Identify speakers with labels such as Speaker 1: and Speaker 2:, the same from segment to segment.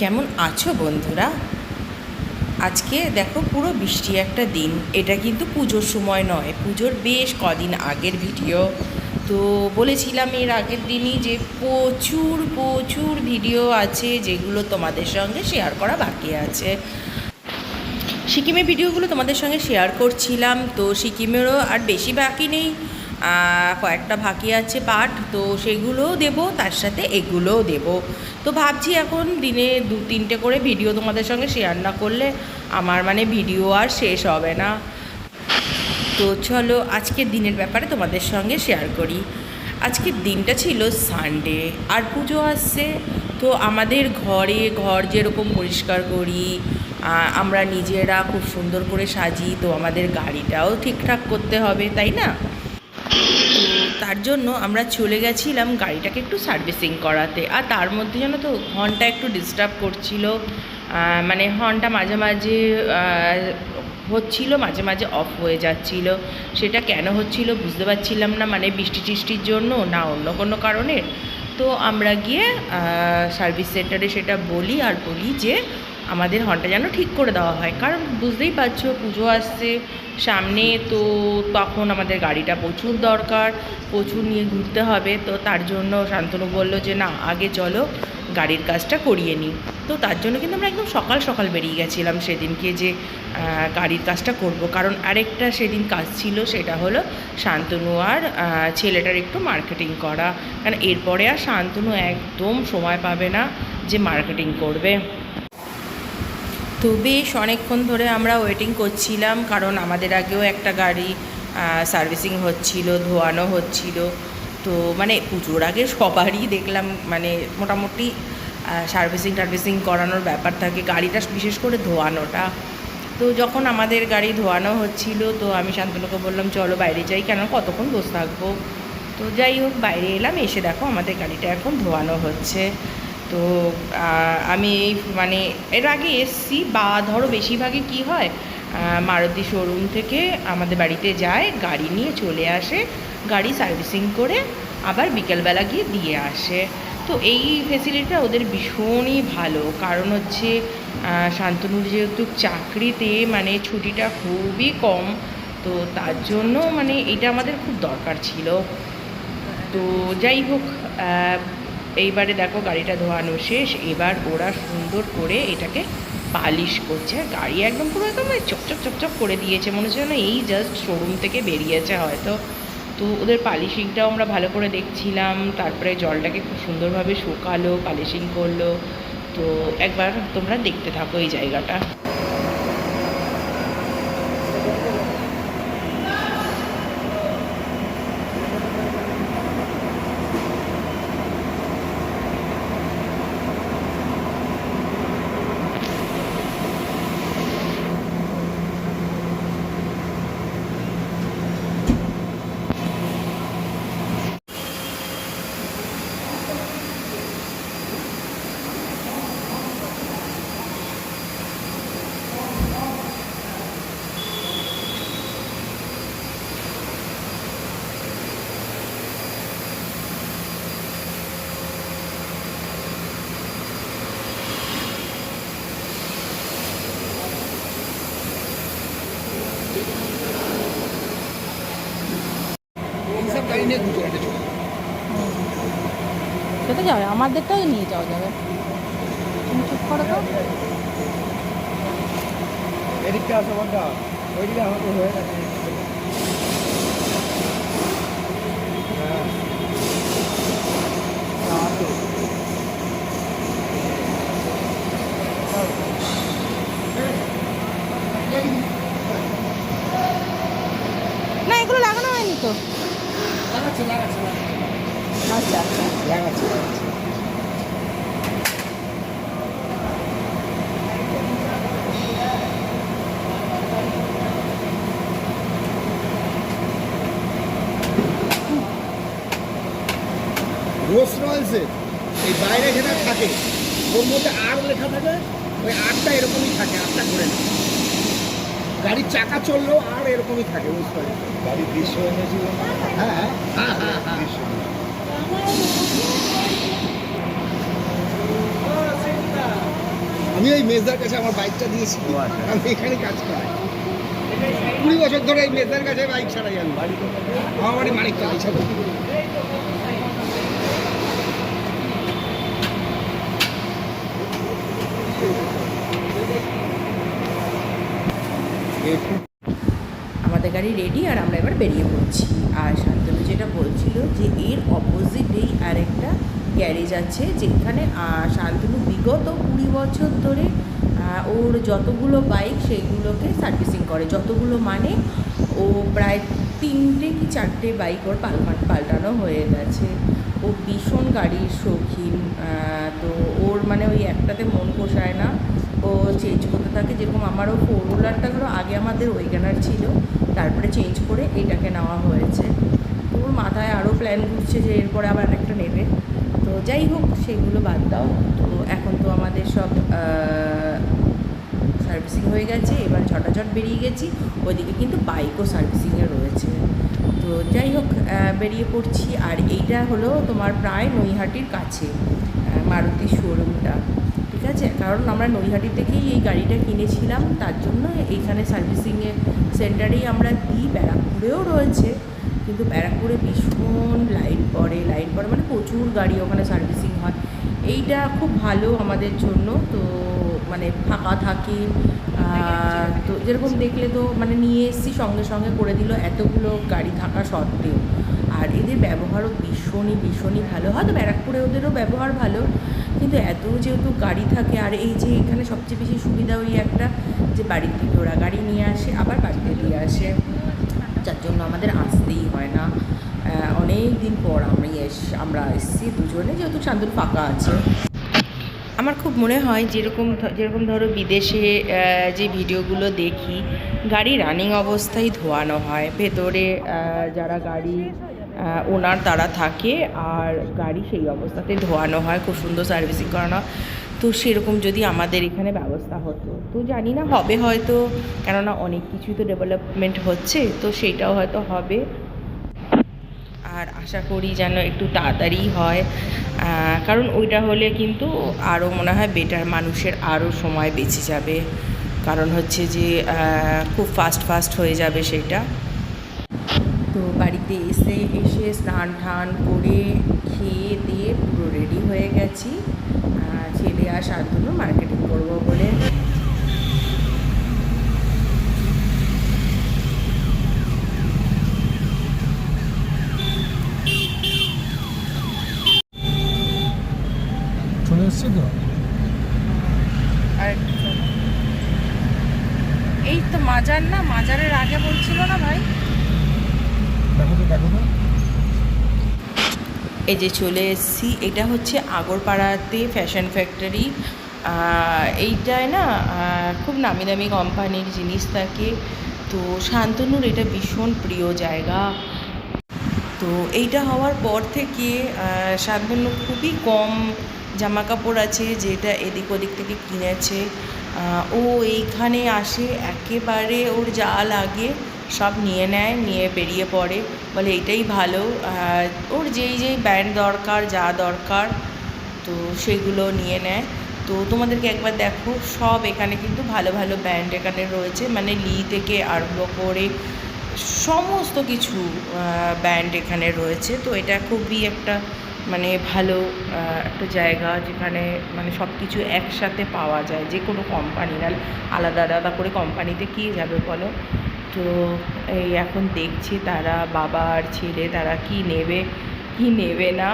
Speaker 1: কেমন আছো বন্ধুরা? আজকে দেখো পুরো বৃষ্টি একটা দিন। এটা কিন্তু পুজোর সময় নয়, পুজোর বেশ কদিন আগের ভিডিও। তো বলেছিলাম এর আগের দিনই যে প্রচুর প্রচুর ভিডিও আছে যেগুলো তোমাদের সঙ্গে শেয়ার করা বাকি আছে। সিকিমের ভিডিওগুলো তোমাদের সঙ্গে শেয়ার করছিলাম, তো সিকিমেরও আর বেশি বাকি নেই। কয়েকটা বাকি আছে পার্ট তো সেগুলোও দেবো, তার সাথে এগুলোও দেবো। তো ভাবছি এখন দিনে দু, তিনটে করে ভিডিও তোমাদের সঙ্গে শেয়ার না করলে আমার মানে ভিডিও আর শেষ হবে না। তো চলো, আজকের দিনের ব্যাপারে তোমাদের সঙ্গে শেয়ার করি। আজকের দিনটা ছিল সানডে আর পুজো আসছে, তো আমাদের ঘরে ঘর যেরকম পরিষ্কার করি আমরা নিজেরা খুব সুন্দর করে সাজি, তো আমাদের গাড়িটাও ঠিকঠাক করতে হবে, তাই না? তার জন্য আমরা চলে গেছিলাম গাড়িটাকে একটু সার্ভিসিং করাতে। আর তার মধ্যে যেন তো, হর্নটা একটু ডিস্টার্ব করছিল। মানে হর্নটা মাঝে মাঝে হচ্ছিল, মাঝে মাঝে অফ হয়ে যাচ্ছিল। সেটা কেন হচ্ছিল বুঝতে পারছিলাম না মানে বৃষ্টি টিষ্টির জন্য না অন্য কোনো কারণে। তো আমরা গিয়ে সার্ভিস সেন্টারে সেটা বলি আর বলি যে আমাদের হর্নটা যেন ঠিক করে দেওয়া হয়। কারণ বুঝতেই পারছ, পুজো আসছে, সামনে তো তখন আমাদের গাড়িটা প্রচুর দরকার, প্রচুর নিয়ে ঘুরতে হবে, তো তার জন্য শান্তনু বলল যে, না, আগে চলো, গাড়ির কাজটা করিয়ে নিই। তো তার জন্য কিন্তু আমরা একদম সকাল সকাল বেরিয়ে গেছিলাম সেদিনকে যে গাড়ির কাজটা করব। কারণ আরেকটা সেদিন কাজ ছিল, সেটা হলো শান্তনু আর ছেলেটার একটু মার্কেটিং করা। কারণ এরপরে আর শান্তনু একদম সময় পাবে না যে মার্কেটিং করবে। তো বেশ অনেকক্ষণ ধরে আমরা ওয়েটিং করছিলাম, কারণ আমাদের আগেও একটা গাড়ি সার্ভিসিং হচ্ছিল, ধোয়ানো হচ্ছিল। তো মানে পুজোর আগে সবারই দেখলাম মানে মোটামুটি সার্ভিসিং টার্ভিসিং করানোর ব্যাপার থাকে, গাড়িটা বিশেষ করে ধোয়ানোটা। তো যখন আমাদের গাড়ি ধোয়ানো হচ্ছিল, তো আমি শান্তনুকে বললাম, চলো বাইরে যাই, কেন কতক্ষণ বসে থাকব? তো যাই হোক, বাইরে এলাম, এসে দেখো আমাদের গাড়িটা এখন ধোয়ানো হচ্ছে। তো আমি এই মানে এর আগে এসছি বা ধরো বেশিরভাগই কি হয় মারুতি শোরুম থেকে আমাদের বাড়িতে যায়, গাড়ি নিয়ে চলে আসে, গাড়ি সার্ভিসিং করে আবার বিকেলবেলা গিয়ে দিয়ে আসে। তো এই ফেসিলিটিটা ওদের ভীষণই ভালো। কারণ হচ্ছে শান্তনুর যেহেতু চাকরিতে মানে ছুটিটা খুবই কম, তো তার জন্য মানে এটা আমাদের খুব দরকার ছিল। তো যাই হোক এইবারে দেখো গাড়িটা ধোয়ানো শেষ, এবার ওরা সুন্দর করে এটাকে পালিশ করছে। আর গাড়ি একদম পুরো একদম চকচক চকচক করে দিয়েছে, মনে হচ্ছে যেন এই জাস্ট শোরুম থেকে বেরিয়েছে হয়তো। তো ওদের পালিশিংটাও আমরা ভালো করে দেখছিলাম, তারপরে জলটাকে খুব সুন্দরভাবে শুকালো, পালিশিং করল। তো একবার তোমরা দেখতে থাকো এই জায়গাটা
Speaker 2: এইসব গাড়ি নিয়ে গুজরাটে চলে যাবে।
Speaker 3: সেটা যাবে আমাদেরটাও নিয়ে যাওয়া যাবে তুমি চুপ করো তো
Speaker 2: এদিকটা আসো বন্ধা ওইদিকে আমাকে হয়ে গেছে হ্যাঁ।
Speaker 3: না এগুলো লাগানো হয়নি তো
Speaker 2: লাগাচ্ছে, লাগাচ্ছে।
Speaker 3: আচ্ছা আচ্ছা।
Speaker 2: রোলস এই বাইরে যেটা থাকে ওর মধ্যে আর লেখা থাকে ওই আটটা এরকমই থাকে আটটা করে না। গাড়ির চাকা চললেও আর এরকমই থাকে রোলস রয়েলস
Speaker 4: গাড়ি দৃশ্য
Speaker 2: হ্যাঁ হ্যাঁ হ্যাঁ হ্যাঁ। হ্যাঁ আমি ওই মেজদার কাছে আমার বাইকটা দিয়েছি।
Speaker 4: আচ্ছা।
Speaker 2: আমি এখানে কাজ করাই। কুড়ি বছর ধরে এই মেজদার কাছে বাইক ছাড়াই আমি। আমার বাড়ি মানিক চালাই ছোট
Speaker 1: আমাদের গাড়ি রেডি আর আমরা এবার বেরিয়ে পড়ছি। আর শান্তনু যেটা বলছিল যে এর অপোজিটেই আরেকটা গ্যারেজ আছে যেখানে শান্তনু বিগত কুড়ি বছর ধরে ওর যতগুলো বাইক সেগুলোকে সার্ভিসিং করে। যতগুলো মানে ও প্রায় তিনটে কি চারটে বাইক ওর পাল- পাল্টানো হয়ে গেছে। ও ভীষণ গাড়ির শৌখিন তো ওর মানে ওই একটাতে মন পোষায় না। ও চেঞ্জ করতে থাকে যেরকম আমারও ফোর হুইলারটা ধরো আগে আমাদের ওইগানার ছিল, তারপরে চেঞ্জ করে এটাকে নেওয়া হয়েছে। ওর মাথায় আরও প্ল্যান ঘুরছে যে এরপরে আবার একটা নেবে। তো যাই হোক সেগুলো বাদ দাও। তো এখন তো আমাদের সব সার্ভিসিং হয়ে গেছে এবার ঝটাঝট বেরিয়ে গেছি। ওইদিকে কিন্তু বাইকও সার্ভিসিংয়ে রয়েছে। তো যাই হোক বেরিয়ে পড়ছি। আর এইটা হলো তোমার প্রায় নৈহাটির কাছে আহ, মারুতির শোরুমটা ঠিক আছে? কারণ আমরা নৈহাটি থেকেই এই গাড়িটা কিনেছিলাম তার জন্য এইখানে সার্ভিসিংয়ের সেন্টারেই আমরা দিই ব্যারাকপুরেও রয়েছে। কিন্তু ব্যারাকপুরে ভীষণ লাইট পড়ে লাইট পড়ে মানে প্রচুর গাড়ি ওখানে সার্ভিসিং হয়। এইটা খুব ভালো আমাদের জন্য, তো মানে ফাঁকা থাকে তো যেরকম দেখলে তো মানে নিয়ে এসছি, সঙ্গে সঙ্গে করে দিল এতগুলো গাড়ি থাকা সত্ত্বেও। আর এদের ব্যবহারও ভীষণই ভীষণই ভালো। হয়তো ব্যারাকপুরে ওদেরও ব্যবহার ভালো, কিন্তু এত যেহেতু গাড়ি থাকে, আর এই যে এখানে সবচেয়ে বেশি সুবিধা ওই একটা যে বাড়ির থেকে ওরা গাড়ি নিয়ে আসে, আবার বাড়িতে দিয়ে আসে। যার জন্য আমাদের আসতেই হয় না। অনেক দিন পর আমি এস, আমরা এসেছি দুজনে, যেহেতু চান্দুর ফাঁকা আছে। আমার খুব মনে হয় যেরকম যেরকম ধরো বিদেশে যে ভিডিওগুলো দেখি, গাড়ি রানিং অবস্থায় ধোয়ানো হয়। ভেতরে যারা গাড়ি ওনার তারা থাকে, আর গাড়ি সেই অবস্থাতে ধোয়ানো হয়, খুব সুন্দর সার্ভিসিং করানো। তো সেরকম যদি আমাদের এখানে ব্যবস্থা হতো। তো জানি না হবে হয়তো, কেননা অনেক কিছুই তো ডেভেলপমেন্ট হচ্ছে, তো সেটাও হয়তো হবে। আর আশা করি যেন একটু তাড়াতাড়ি হয়। কারণ ওইটা হলে কিন্তু আরও মনে হয় বেটার মানুষের আরও সময় বেঁচে যাবে। কারণ হচ্ছে যে খুব ফাস্ট ফাস্ট হয়ে যাবে সেটা। তো বাড়িতে এসে এসে স্নান টান করে খেয়ে দিয়ে পুরো রেডি হয়ে গেছি। আর শান্তনু মার্কেটিং করব বলে।
Speaker 2: এসছে তো?
Speaker 1: এই তো মাজার না মাজারের আগে বলছিল না ভাই?
Speaker 2: দেখো তো দেখো তো।
Speaker 1: এই যে চলে এসেছি, এটা হচ্ছে আগরপাড়াতে ফ্যাশন ফ্যাক্টরি এইটায় না খুব নামি দামি কোম্পানির জিনিস থাকে। তো শান্তনুর এটা ভীষণ প্রিয় জায়গা। তো এইটা হওয়ার পর থেকে শান্তনু খুবই কম জামা কাপড় আছে, যেটা এদিক ওদিক থেকে কিনেছে। ও এইখানে আসে, একেবারে ওর যা লাগে সব নিয়ে নেয়, নিয়ে বেরিয়ে পড়ে। বলে এটাই ভালো। ওর যেই যেই ব্যান্ড দরকার, যা দরকার, তো সেগুলো নিয়ে নেয়। তো তোমাদেরকে একবার দেখো, সব এখানে কিন্তু ভালো ভালো ব্যান্ড এখানে রয়েছে। মানে লি থেকে আরম্ভ করে সমস্ত কিছু ব্যান্ড এখানে রয়েছে। তো এটা খুবই একটা মানে ভালো একটা জায়গা যেখানে মানে সব কিছু একসাথে পাওয়া যায়। যে কোনো কোম্পানি আলাদা আলাদা করে কোম্পানিতে কী যাবে বলো? তো এই এখন দেখছি তারা বাবা আর ছেলে, তারা কি নেবে কি নেবে না?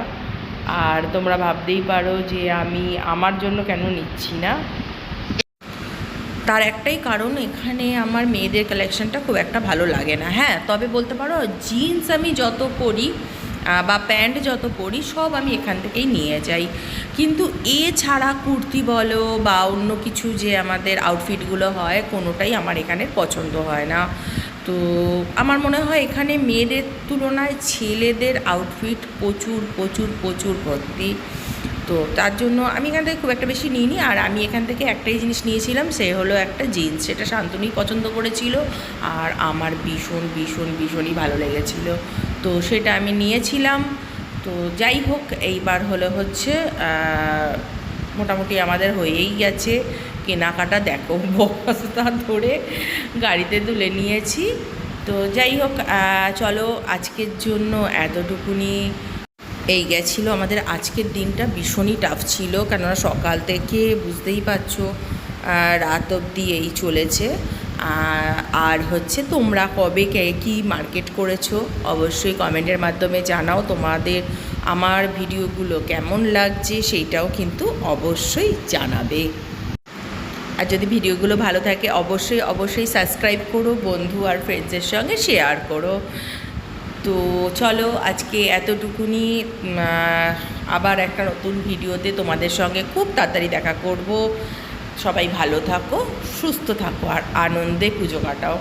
Speaker 1: আর তোমরা ভাবতেই পারো যে আমি আমার জন্য কেন নিচ্ছি না? তার একটাই কারণ, এখানে আমার মেয়েদের কালেকশনটা খুব একটা ভালো লাগে না। হ্যাঁ তবে বলতে পারো জিন্স আমি যত পরি বা প্যান্ট যত পরি, সব আমি এখান থেকেই নিয়ে যাই। কিন্তু এছাড়া কুর্তি বলো বা অন্য কিছু যে আমাদের আউটফিটগুলো হয়, কোনোটাই আমার এখানে পছন্দ হয় না। তো আমার মনে হয় এখানে মেয়েদের তুলনায় ছেলেদের আউটফিট প্রচুর প্রচুর প্রচুর ভর্তি। তো তার জন্য আমি এখান থেকে খুব একটা বেশি নিইনি। আর আমি এখান থেকে একটাই জিনিস নিয়েছিলাম, সে হলো একটা জিন্স সেটা শান্তনুই পছন্দ করেছিল। আর আমার ভীষণ ভীষণ, ভীষণই ভালো লেগেছিল। তো সেটা আমি নিয়েছিলাম। তো যাই হোক, এইবার হলো হচ্ছে মোটামুটি আমাদের হয়েই গেছে। কেনাকাটা দেখো বস্তা ধরে গাড়িতে তুলে নিয়েছি। তো যাই হোক চলো আজকের জন্য এতটুকুনি। এই গেছিল আমাদের আজকের দিনটা ভীষণই টাফ ছিল, কেননা সকাল থেকে বুঝতেই পারছ রাত অবধি এই চলেছে। আর হচ্ছে তোমরা কবে কে, কী মার্কেট করেছ, অবশ্যই কমেন্টের মাধ্যমে জানাও তোমাদের আমার ভিডিওগুলো কেমন লাগছে, সেইটাও কিন্তু অবশ্যই জানাবে। আর যদি ভিডিওগুলো ভালো থাকে, অবশ্যই অবশ্যই সাবস্ক্রাইব করো, বন্ধু আর ফ্রেন্ডসের সঙ্গে শেয়ার করো। তো চলো, আজকে এতটুকুনি আবার একটা নতুন ভিডিওতে তোমাদের সঙ্গে খুব তাড়াতাড়ি দেখা করব। সবাই ভালো থাকো সুস্থ থাকো আর আনন্দে পুজো কাটাও।